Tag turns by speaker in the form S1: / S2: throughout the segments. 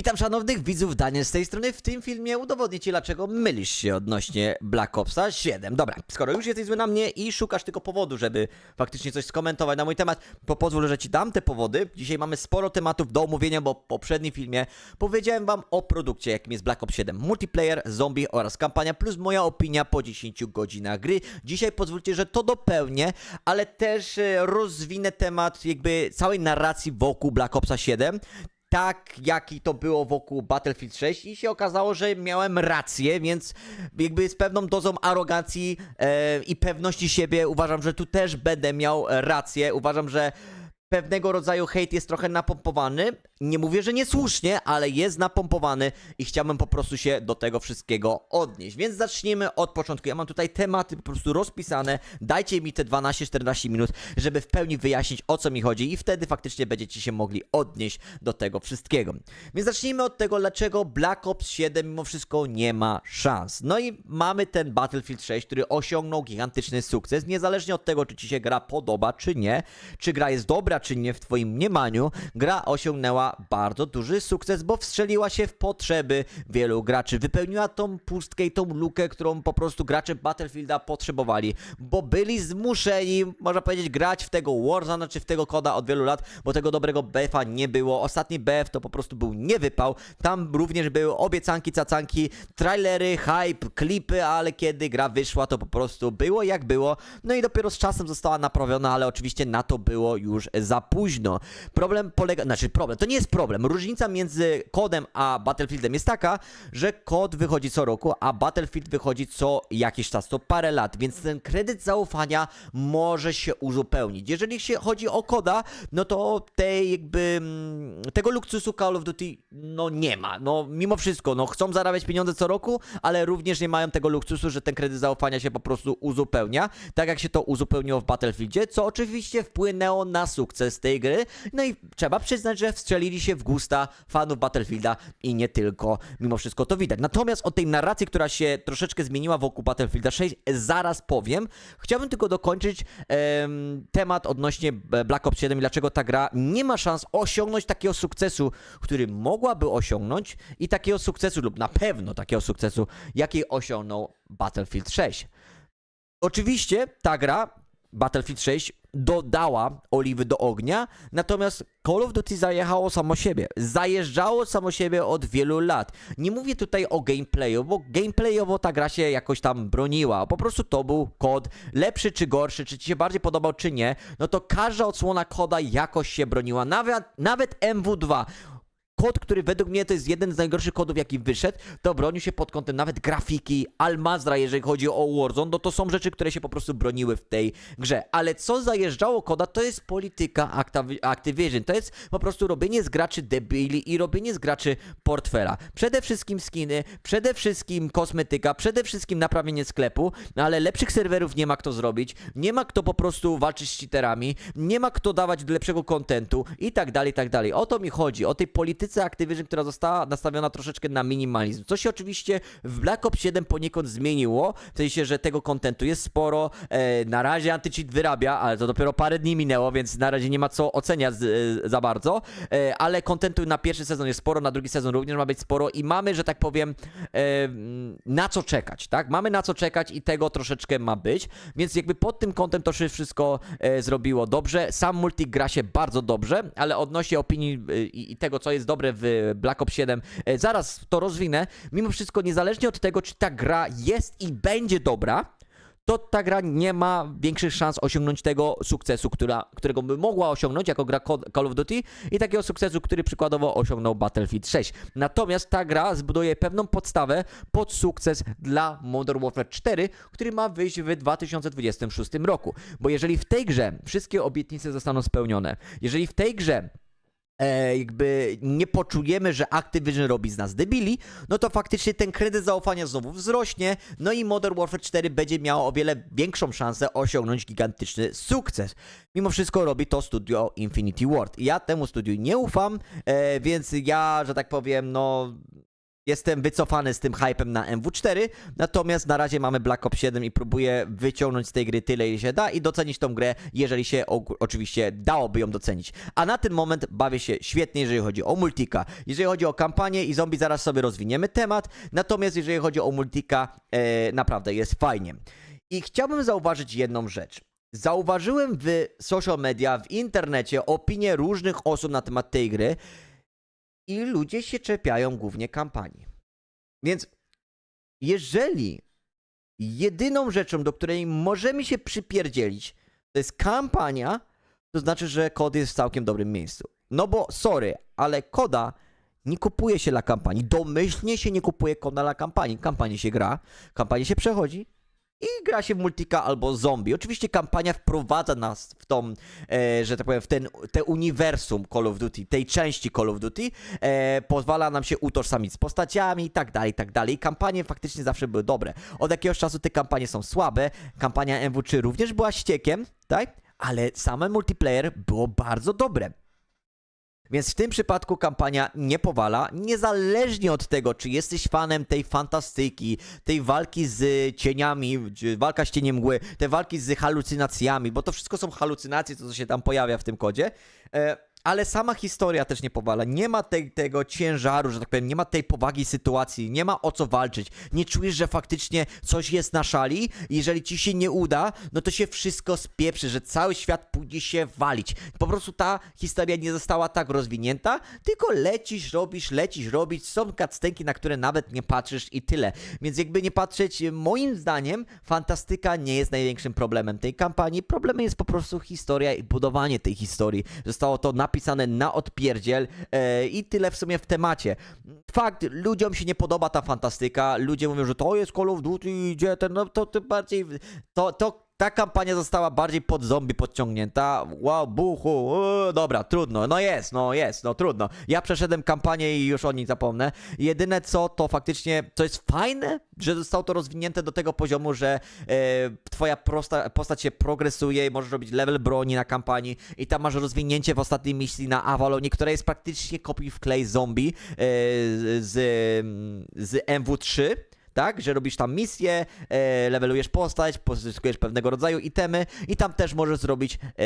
S1: Witam szanownych widzów, Daniel z tej strony. W tym filmie udowodnię Ci, dlaczego mylisz się odnośnie Black Opsa 7. Dobra, skoro już jesteś zły na mnie i szukasz tylko powodu, żeby faktycznie coś skomentować na mój temat, to pozwól, że Ci dam te powody. Dzisiaj mamy sporo tematów do omówienia, bo w poprzednim filmie powiedziałem Wam o produkcie, jakim jest Black Ops 7 Multiplayer, Zombie oraz kampania, plus moja opinia po 10 godzinach gry. Dzisiaj pozwólcie, że to dopełnię, ale też e, rozwinę temat jakby całej narracji wokół Black Opsa 7 tak, jaki to było wokół Battlefield 6 i się okazało, że miałem rację, więc jakby z pewną dozą arogancji e, i pewności siebie uważam, że tu też będę miał e, rację. Uważam, że pewnego rodzaju hejt jest trochę napompowany. Nie mówię, że niesłusznie, ale jest napompowany i chciałbym po prostu się do tego wszystkiego odnieść. Więc zacznijmy od początku. Ja mam tutaj tematy po prostu rozpisane. Dajcie mi te 12-14 minut, żeby w pełni wyjaśnić o co mi chodzi i wtedy faktycznie będziecie się mogli odnieść do tego wszystkiego. Więc zacznijmy od tego, dlaczego Black Ops 7 mimo wszystko nie ma szans. No i mamy ten Battlefield 6, który osiągnął gigantyczny sukces, niezależnie od tego, czy ci się gra podoba, czy nie, czy gra jest dobra, czy nie w twoim mniemaniu, gra osiągnęła bardzo duży sukces, bo wstrzeliła się w potrzeby wielu graczy. Wypełniła tą pustkę i tą lukę, którą po prostu gracze Battlefielda potrzebowali, bo byli zmuszeni, można powiedzieć, grać w tego Warzone czy w tego koda od wielu lat, bo tego dobrego BF-a nie było. Ostatni BF to po prostu był niewypał. Tam również były obiecanki, cacanki, trailery, hype, klipy, ale kiedy gra wyszła, to po prostu było jak było. No i dopiero z czasem została naprawiona, ale oczywiście na to było już późno. Problem polega, znaczy problem, to nie jest problem. Różnica między kodem a Battlefieldem jest taka, że kod wychodzi co roku, a Battlefield wychodzi co jakiś czas, to parę lat, więc ten kredyt zaufania może się uzupełnić. Jeżeli się chodzi o koda, no to tej jakby mm, tego luksusu Call of Duty no nie ma. No mimo wszystko, no chcą zarabiać pieniądze co roku, ale również nie mają tego luksusu, że ten kredyt zaufania się po prostu uzupełnia, tak jak się to uzupełniło w Battlefieldzie, co oczywiście wpłynęło na sukces tej gry. No i trzeba przyznać, że wstrzelili się w gusta fanów Battlefielda i nie tylko. Mimo wszystko to widać. Natomiast o tej narracji, która się troszeczkę zmieniła wokół Battlefielda 6, zaraz powiem. Chciałbym tylko dokończyć em, temat odnośnie Black Ops 7 i dlaczego ta gra nie ma szans osiągnąć takiego sukcesu, który mogłaby osiągnąć i takiego sukcesu, lub na pewno takiego sukcesu, jaki osiągnął Battlefield 6. Oczywiście ta gra, Battlefield 6, dodała oliwy do ognia, natomiast Call of Duty zajechało samo siebie. Zajeżdżało samo siebie od wielu lat. Nie mówię tutaj o gameplayu, bo gameplayowo ta gra się jakoś tam broniła. Po prostu to był kod, lepszy czy gorszy, czy ci się bardziej podobał czy nie, no to każda odsłona koda jakoś się broniła. Nawet, nawet MW2 kod, który według mnie to jest jeden z najgorszych kodów, jaki wyszedł, to bronił się pod kątem nawet grafiki, Almazra, jeżeli chodzi o Warzone, no to są rzeczy, które się po prostu broniły w tej grze. Ale co zajeżdżało koda, to jest polityka Activision. To jest po prostu robienie z graczy debili i robienie z graczy portfela. Przede wszystkim skiny, przede wszystkim kosmetyka, przede wszystkim naprawienie sklepu, no ale lepszych serwerów nie ma kto zrobić, nie ma kto po prostu walczyć z cheaterami, nie ma kto dawać lepszego kontentu i tak dalej, i tak dalej. O to mi chodzi, o tej polityce Activision, która została nastawiona troszeczkę na minimalizm. Co się oczywiście w Black Ops 7 poniekąd zmieniło, w sensie, że tego kontentu jest sporo, e, na razie anti-cheat wyrabia, ale to dopiero parę dni minęło, więc na razie nie ma co oceniać z, e, za bardzo, e, ale kontentu na pierwszy sezon jest sporo, na drugi sezon również ma być sporo i mamy, że tak powiem, e, na co czekać, tak? Mamy na co czekać i tego troszeczkę ma być, więc jakby pod tym kątem to się wszystko e, zrobiło dobrze. Sam multi gra się bardzo dobrze, ale odnośnie opinii e, i tego, co jest dobre w Black Ops 7, e, zaraz to rozwinę. Mimo wszystko, niezależnie od tego, czy ta gra jest i będzie dobra, to ta gra nie ma większych szans osiągnąć tego sukcesu, która, którego by mogła osiągnąć jako gra Call of Duty i takiego sukcesu, który przykładowo osiągnął Battlefield 6. Natomiast ta gra zbuduje pewną podstawę pod sukces dla Modern Warfare 4, który ma wyjść w 2026 roku. Bo jeżeli w tej grze wszystkie obietnice zostaną spełnione, jeżeli w tej grze e, jakby nie poczujemy, że Activision robi z nas debili, no to faktycznie ten kredyt zaufania znowu wzrośnie, no i Modern Warfare 4 będzie miało o wiele większą szansę osiągnąć gigantyczny sukces. Mimo wszystko robi to studio Infinity Ward. Ja temu studiu nie ufam, e, więc ja, że tak powiem, no jestem wycofany z tym hypem na MW4, natomiast na razie mamy Black Ops 7 i próbuję wyciągnąć z tej gry tyle, ile się da i docenić tą grę, jeżeli się oczywiście dałoby ją docenić. A na ten moment bawię się świetnie, jeżeli chodzi o multika. Jeżeli chodzi o kampanię i zombie, zaraz sobie rozwiniemy temat, natomiast jeżeli chodzi o multika, e, naprawdę jest fajnie. I chciałbym zauważyć jedną rzecz. Zauważyłem w social media, w internecie opinie różnych osób na temat tej gry i ludzie się czepiają głównie kampanii. Więc jeżeli jedyną rzeczą, do której możemy się przypierdzielić, to jest kampania, to znaczy, że kod jest w całkiem dobrym miejscu. No bo, sorry, ale koda nie kupuje się dla kampanii. Domyślnie się nie kupuje koda dla kampanii. Kampanię się gra, kampanię się przechodzi i gra się w multika albo zombie. Oczywiście kampania wprowadza nas w tą, e, że tak powiem, w ten, te uniwersum Call of Duty, tej części Call of Duty, e, pozwala nam się utożsamić z postaciami i tak dalej, i tak dalej. Kampanie faktycznie zawsze były dobre. Od jakiegoś czasu te kampanie są słabe. Kampania MW3 również była ściekiem, tak? Ale same multiplayer było bardzo dobre. Więc w tym przypadku kampania nie powala, niezależnie od tego, czy jesteś fanem tej fantastyki, tej walki z cieniami, walka z cieniem mgły, te walki z halucynacjami, bo to wszystko są halucynacje, to co się tam pojawia w tym kodzie. E, ale sama historia też nie powala. Nie ma tego ciężaru, że tak powiem, nie ma tej powagi sytuacji, nie ma o co walczyć. Nie czujesz, że faktycznie coś jest na szali jeżeli ci się nie uda, no to się wszystko spieprzy, że cały świat pójdzie się walić. Po prostu ta historia nie została tak rozwinięta, tylko lecisz, robisz, lecisz, robić. Są cutscenki, na które nawet nie patrzysz i tyle. Więc jakby nie patrzeć, moim zdaniem fantastyka nie jest największym problemem tej kampanii. Problemem jest po prostu historia i budowanie tej historii. Zostało to napisane na odpierdziel e, i tyle w sumie w temacie. Fakt, ludziom się nie podoba ta fantastyka, ludzie mówią, że to jest Call of Duty, idzie ten, no to, to bardziej, to, to ta kampania została bardziej pod zombie podciągnięta. Wow, buchu, uuu, dobra, trudno, no jest, no jest, no trudno. Ja przeszedłem kampanię i już o niej zapomnę. Jedyne co, to faktycznie, co jest fajne, że zostało to rozwinięte do tego poziomu, że e, twoja prosta, postać się progresuje i możesz robić level broni na kampanii i tam masz rozwinięcie w ostatniej misji na Avalonie, która jest praktycznie kopiuj w klej zombie e, z, z MW3 tak? Że robisz tam misję, e, levelujesz postać, pozyskujesz pewnego rodzaju itemy i tam też możesz zrobić e,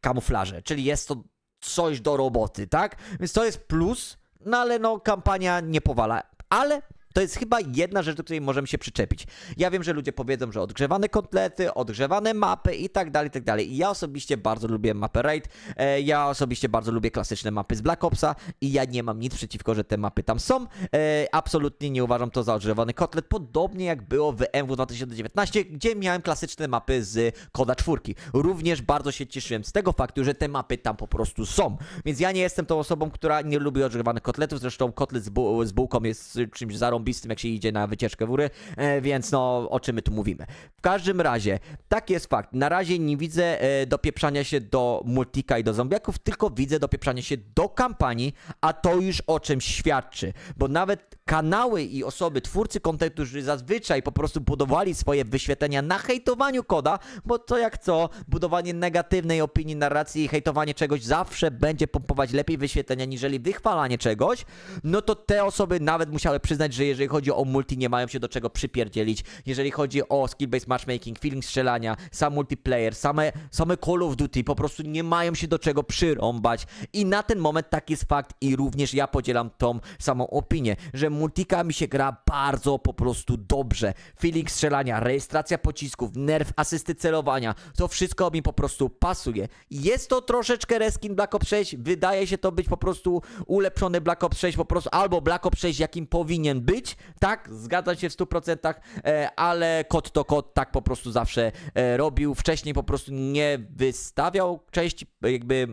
S1: kamuflaże, czyli jest to coś do roboty, tak? Więc to jest plus, no ale no kampania nie powala, ale to jest chyba jedna rzecz, do której możemy się przyczepić. Ja wiem, że ludzie powiedzą, że odgrzewane kotlety, odgrzewane mapy i tak dalej, i tak dalej. Ja osobiście bardzo lubię mapę Raid, e, ja osobiście bardzo lubię klasyczne mapy z Black Opsa i ja nie mam nic przeciwko, że te mapy tam są. E, absolutnie nie uważam to za odgrzewany kotlet, podobnie jak było w MW 2019, gdzie miałem klasyczne mapy z Koda 4. Również bardzo się cieszyłem z tego faktu, że te mapy tam po prostu są. Więc ja nie jestem tą osobą, która nie lubi odgrzewanych kotletów, zresztą kotlet z, bu- z bułką jest czymś zarąbistym, jak się idzie na wycieczkę w góry, e, więc no, o czym my tu mówimy. W każdym razie, tak jest fakt. Na razie nie widzę e, dopieprzania się do multika i do zombiaków, tylko widzę dopieprzania się do kampanii, a to już o czymś świadczy, bo nawet kanały i osoby, twórcy kontentu, którzy zazwyczaj po prostu budowali swoje wyświetlenia na hejtowaniu koda, bo to jak co, budowanie negatywnej opinii, narracji i hejtowanie czegoś zawsze będzie pompować lepiej wyświetlenia, niżeli wychwalanie czegoś, no to te osoby nawet musiały przyznać, że jeżeli chodzi o multi, nie mają się do czego przypierdzielić, jeżeli chodzi o skill-based matchmaking, feeling strzelania, sam multiplayer, same, same Call of Duty, po prostu nie mają się do czego przyrąbać. I na ten moment tak jest fakt i również ja podzielam tą samą opinię, że multika mi się gra bardzo po prostu dobrze. Feeling strzelania, rejestracja pocisków, nerw asysty celowania, to wszystko mi po prostu pasuje. Jest to troszeczkę reskin Black Ops 6, wydaje się to być po prostu ulepszony Black Ops 6, po prostu albo Black Ops 6 jakim powinien być, tak, zgadzam się w 100%, e, ale kod to kod tak po prostu zawsze e, robił. Wcześniej po prostu nie wystawiał części jakby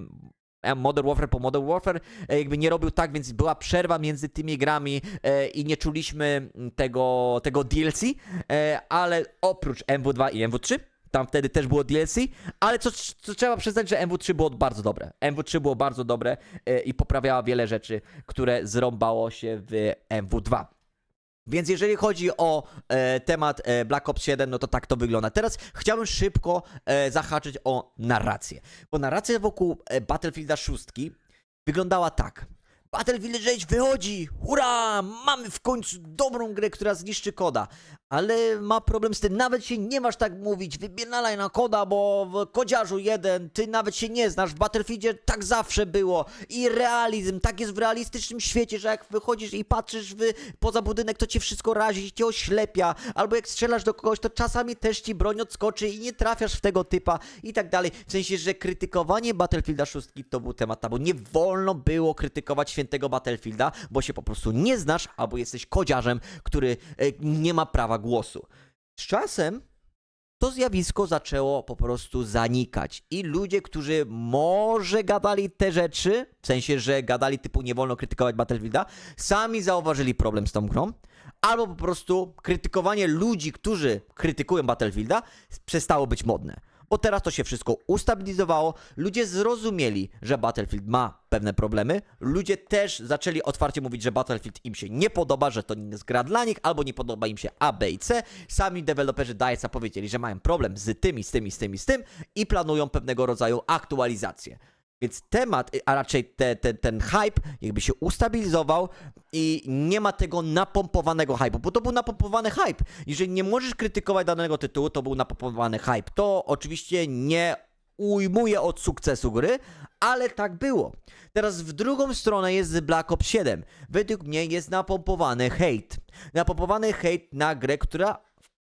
S1: Modern Warfare po Modern Warfare e, jakby nie robił tak, więc była przerwa między tymi grami e, i nie czuliśmy tego, tego DLC, e, ale oprócz MW2 i MW3 tam wtedy też było DLC, ale co, co trzeba przyznać, że MW3 było bardzo dobre. MW3 było bardzo dobre e, i poprawiała wiele rzeczy, które zrąbało się w MW2. Więc jeżeli chodzi o e, temat e, Black Ops 7, no to tak to wygląda. Teraz chciałbym szybko e, zahaczyć o narrację. Bo narracja wokół e, Battlefielda 6 wyglądała tak. Battlefield 6 wychodzi! Hurra! Mamy w końcu dobrą grę, która zniszczy koda. Ale ma problem z tym, nawet się nie masz tak mówić, wybielaj na koda, bo w kodziarzu jeden, ty nawet się nie znasz, w Battlefieldzie tak zawsze było i realizm, tak jest w realistycznym świecie, że jak wychodzisz i patrzysz w, poza budynek, to cię wszystko razi, cię oślepia, albo jak strzelasz do kogoś, to czasami też ci broń odskoczy i nie trafiasz w tego typa i tak dalej. W sensie, że krytykowanie Battlefielda 6 to był temat tabu. Nie wolno było krytykować świętego Battlefielda, bo się po prostu nie znasz, albo jesteś kodziarzem, który e, nie ma prawa głosu. Z czasem to zjawisko zaczęło po prostu zanikać. I ludzie, którzy może gadali te rzeczy, w sensie, że gadali typu nie wolno krytykować Battlefielda, sami zauważyli problem z tą grą, albo po prostu krytykowanie ludzi, którzy krytykują Battlefielda, przestało być modne. Bo teraz to się wszystko ustabilizowało, ludzie zrozumieli, że Battlefield ma pewne problemy, ludzie też zaczęli otwarcie mówić, że Battlefield im się nie podoba, że to nie jest gra dla nich, albo nie podoba im się A, B i C. Sami deweloperzy DICE'a powiedzieli, że mają problem z tymi, z tymi, z tymi, z tym i planują pewnego rodzaju aktualizację. Więc temat, a raczej te, te, ten hype jakby się ustabilizował i nie ma tego napompowanego hype'u, bo to był napompowany hype. Jeżeli nie możesz krytykować danego tytułu, to był napompowany hype. To oczywiście nie ujmuje od sukcesu gry, ale tak było. Teraz w drugą stronę jest Black Ops 7. Według mnie jest napompowany hate. Napompowany hate na grę, która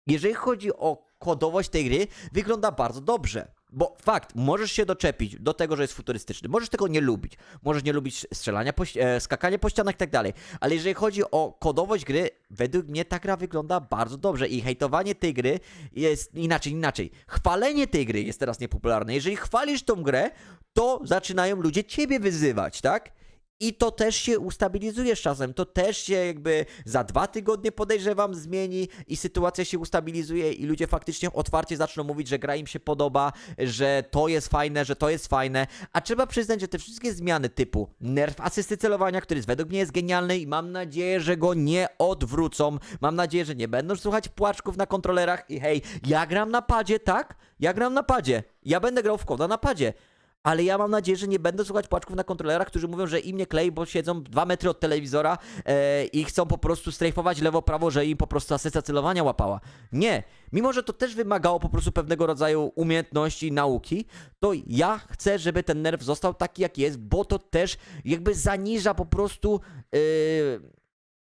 S1: jeżeli chodzi o kodowość tej gry, wygląda bardzo dobrze. Bo fakt, możesz się doczepić do tego, że jest futurystyczny, możesz tego nie lubić, możesz nie lubić strzelania, po, e, skakania po ścianach i tak dalej, ale jeżeli chodzi o kodowość gry, według mnie ta gra wygląda bardzo dobrze i hejtowanie tej gry jest inaczej, inaczej. Chwalenie tej gry jest teraz niepopularne. Jeżeli chwalisz tą grę, to zaczynają ludzie ciebie wyzywać, tak? I to też się ustabilizuje z czasem. To też się jakby za dwa tygodnie podejrzewam zmieni i sytuacja się ustabilizuje i ludzie faktycznie otwarcie zaczną mówić, że gra im się podoba, że to jest fajne, że to jest fajne. A trzeba przyznać, że te wszystkie zmiany typu nerw asysty celowania, który według mnie jest genialny i mam nadzieję, że go nie odwrócą. Mam nadzieję, że nie będą słuchać płaczków na kontrolerach i hej, ja gram na padzie, tak? Ja gram na padzie. Ja będę grał w koda na padzie. Ale ja mam nadzieję, że nie będę słuchać płaczków na kontrolerach, którzy mówią, że im nie klei, bo siedzą dwa metry od telewizora e, i chcą po prostu strajfować lewo-prawo, że im po prostu asysta celowania łapała. Nie. Mimo, że to też wymagało po prostu pewnego rodzaju umiejętności i nauki, to ja chcę, żeby ten nerw został taki, jak jest, bo to też jakby zaniża po prostu... E,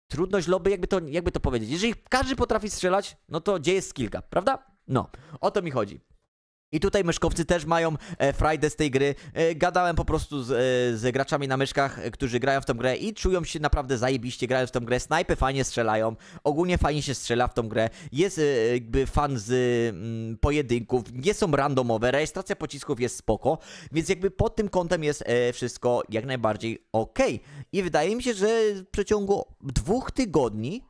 S1: trudność lobby, jakby to, jakby to powiedzieć. Jeżeli każdy potrafi strzelać, no to gdzie jest skillka, prawda? No, o to mi chodzi. I tutaj myszkowcy też mają e, frajdę z tej gry. E, gadałem po prostu z, e, z graczami na myszkach, e, którzy grają w tą grę i czują się naprawdę zajebiście, grają w tą grę. Snajpy fajnie strzelają, ogólnie fajnie się strzela w tą grę. Jest e, jakby fan z mm, pojedynków, nie są randomowe, rejestracja pocisków jest spoko, więc jakby pod tym kątem jest e, wszystko jak najbardziej okej. I wydaje mi się, że w przeciągu dwóch tygodni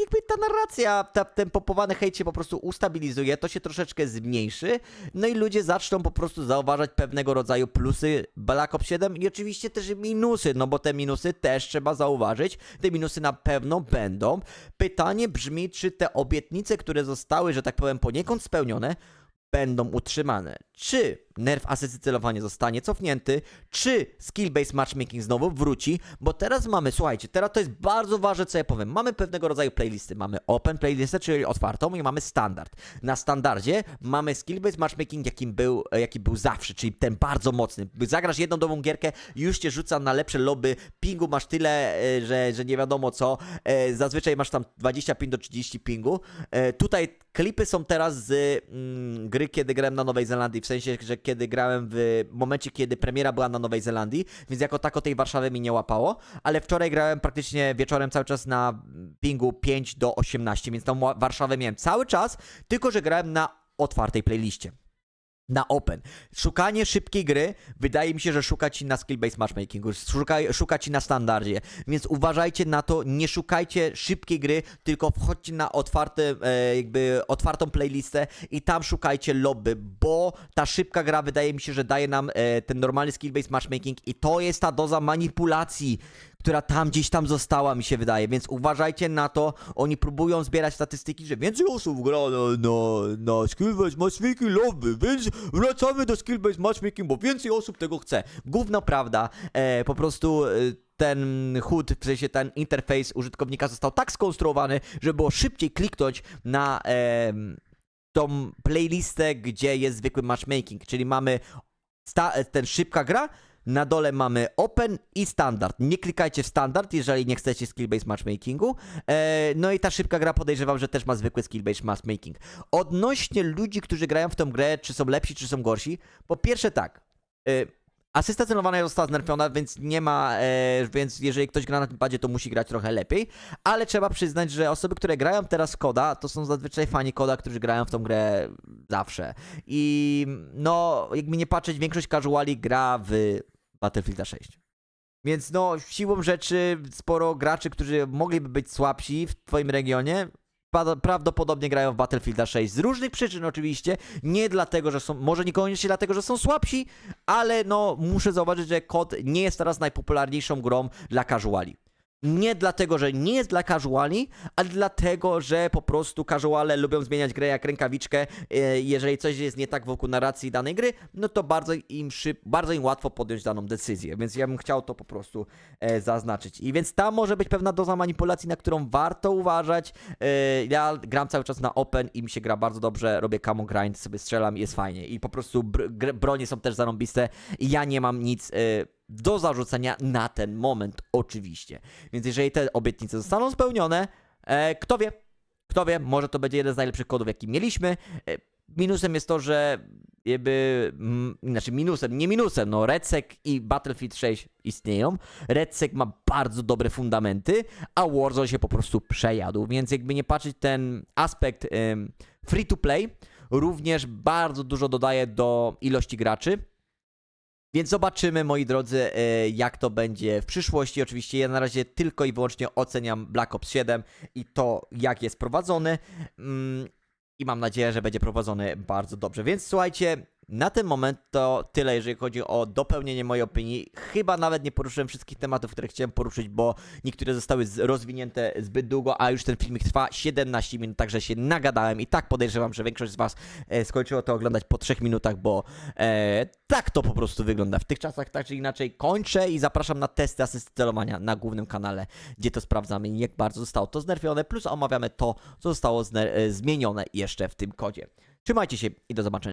S1: jakby ta narracja, ta, ten popowany hejt się po prostu ustabilizuje, to się troszeczkę zmniejszy, no i ludzie zaczną po prostu zauważać pewnego rodzaju plusy Black Ops 7 i oczywiście też minusy, no bo te minusy też trzeba zauważyć, te minusy na pewno będą. Pytanie brzmi, czy te obietnice, które zostały, że tak powiem, poniekąd spełnione, będą utrzymane. Czy nerw asysty celowania zostanie cofnięty, czy skill-based matchmaking znowu wróci, bo teraz mamy, słuchajcie, teraz to jest bardzo ważne, co ja powiem. Mamy pewnego rodzaju playlisty. Mamy open playlistę, czyli otwartą i mamy standard. Na standardzie mamy skill-based matchmaking, jakim był, jaki był zawsze, czyli ten bardzo mocny. Zagrasz jedną nową gierkę, już cię rzuca na lepsze lobby, pingu masz tyle, e, że, że nie wiadomo co. E, Zazwyczaj masz tam 25 do 30 pingu. E, Tutaj klipy są teraz z mm, gry, kiedy grałem na Nowej Zelandii, w sensie, że kiedy grałem w momencie, kiedy premiera była na Nowej Zelandii, więc jako tako tej Warszawy mi nie łapało, ale wczoraj grałem praktycznie wieczorem cały czas na pingu 5 do 18, więc tą Wa- Warszawę miałem cały czas, tylko że grałem na otwartej playliście na open. Szukanie szybkiej gry, wydaje mi się, że szuka ci na skill-based matchmakingu, szuka, szuka ci na standardzie, więc uważajcie na to, nie szukajcie szybkiej gry, tylko wchodźcie na otwarte, e, jakby otwartą playlistę i tam szukajcie lobby, bo ta szybka gra wydaje mi się, że daje nam e, ten normalny skill-based matchmaking i to jest ta doza manipulacji, która tam gdzieś tam została, mi się wydaje, więc uważajcie na to, oni próbują zbierać statystyki, że więcej osób gra na, na, na skill-based matchmaking lobby, więc wracamy do skill-based matchmaking, bo więcej osób tego chce. Gówno prawda, e, po prostu... E, ten HUD, w sensie ten interfejs użytkownika został tak skonstruowany, żeby było szybciej kliknąć na em, tą playlistę, gdzie jest zwykły matchmaking, czyli mamy sta- ten szybka gra, na dole mamy open i standard. Nie klikajcie w standard, jeżeli nie chcecie skill-based matchmakingu. E, no i ta szybka gra podejrzewam, że też ma zwykły skill-based matchmaking. Odnośnie ludzi, którzy grają w tą grę, czy są lepsi, czy są gorsi, po pierwsze tak. E, Asysta celowania została znerfiona, więc nie ma, e, więc jeżeli ktoś gra na tym padzie, to musi grać trochę lepiej, ale trzeba przyznać, że osoby, które grają teraz koda, to są zazwyczaj fani koda, którzy grają w tą grę zawsze. I no, jakby nie patrzeć, większość casuali gra w Battlefield 6. Więc no, siłą rzeczy sporo graczy, którzy mogliby być słabsi w twoim regionie, prawdopodobnie grają w Battlefield 6 z różnych przyczyn oczywiście, nie dlatego, że są, może niekoniecznie dlatego, że są słabsi, ale no, muszę zauważyć, że kod nie jest teraz najpopularniejszą grą dla casuali. Nie dlatego, że nie jest dla casuali, ale dlatego, że po prostu casuale lubią zmieniać grę jak rękawiczkę. E, Jeżeli coś jest nie tak wokół narracji danej gry, no to bardzo im, szyb, bardzo im łatwo podjąć daną decyzję. Więc ja bym chciał to po prostu e, zaznaczyć. I więc tam może być pewna doza manipulacji, na którą warto uważać. E, ja gram cały czas na open i mi się gra bardzo dobrze. Robię camo grind, sobie strzelam i jest fajnie. I po prostu br- bronie są też zarąbiste i ja nie mam nic. Do zarzucenia na ten moment, oczywiście. Więc jeżeli te obietnice zostaną spełnione, e, kto wie, kto wie, może to będzie jeden z najlepszych kodów, jaki mieliśmy. E, minusem jest to, że jakby, mm, znaczy minusem, nie minusem, no Redsec i Battlefield 6 istnieją. Redsec ma bardzo dobre fundamenty, a Warzone się po prostu przejadł, więc jakby nie patrzeć ten aspekt free to play, również bardzo dużo dodaje do ilości graczy. Więc zobaczymy, moi drodzy, e, jak to będzie w przyszłości. Oczywiście ja na razie tylko i wyłącznie oceniam Black Ops 7 i to, jak jest prowadzony. Mm, I mam nadzieję, że będzie prowadzony bardzo dobrze. Więc słuchajcie, na ten moment to tyle, jeżeli chodzi o dopełnienie mojej opinii. Chyba nawet nie poruszyłem wszystkich tematów, które chciałem poruszyć, bo niektóre zostały rozwinięte zbyt długo, a już ten filmik trwa 17 minut, także się nagadałem i tak podejrzewam, że większość z Was e, skończyło to oglądać po 3 minutach, bo e, tak to po prostu wygląda. W tych czasach tak czy inaczej kończę i zapraszam na testy asysty celowania na głównym kanale, gdzie to sprawdzamy jak bardzo zostało to znerfione, plus omawiamy to, co zostało e, zmienione jeszcze w tym kodzie. Trzymajcie się i do zobaczenia.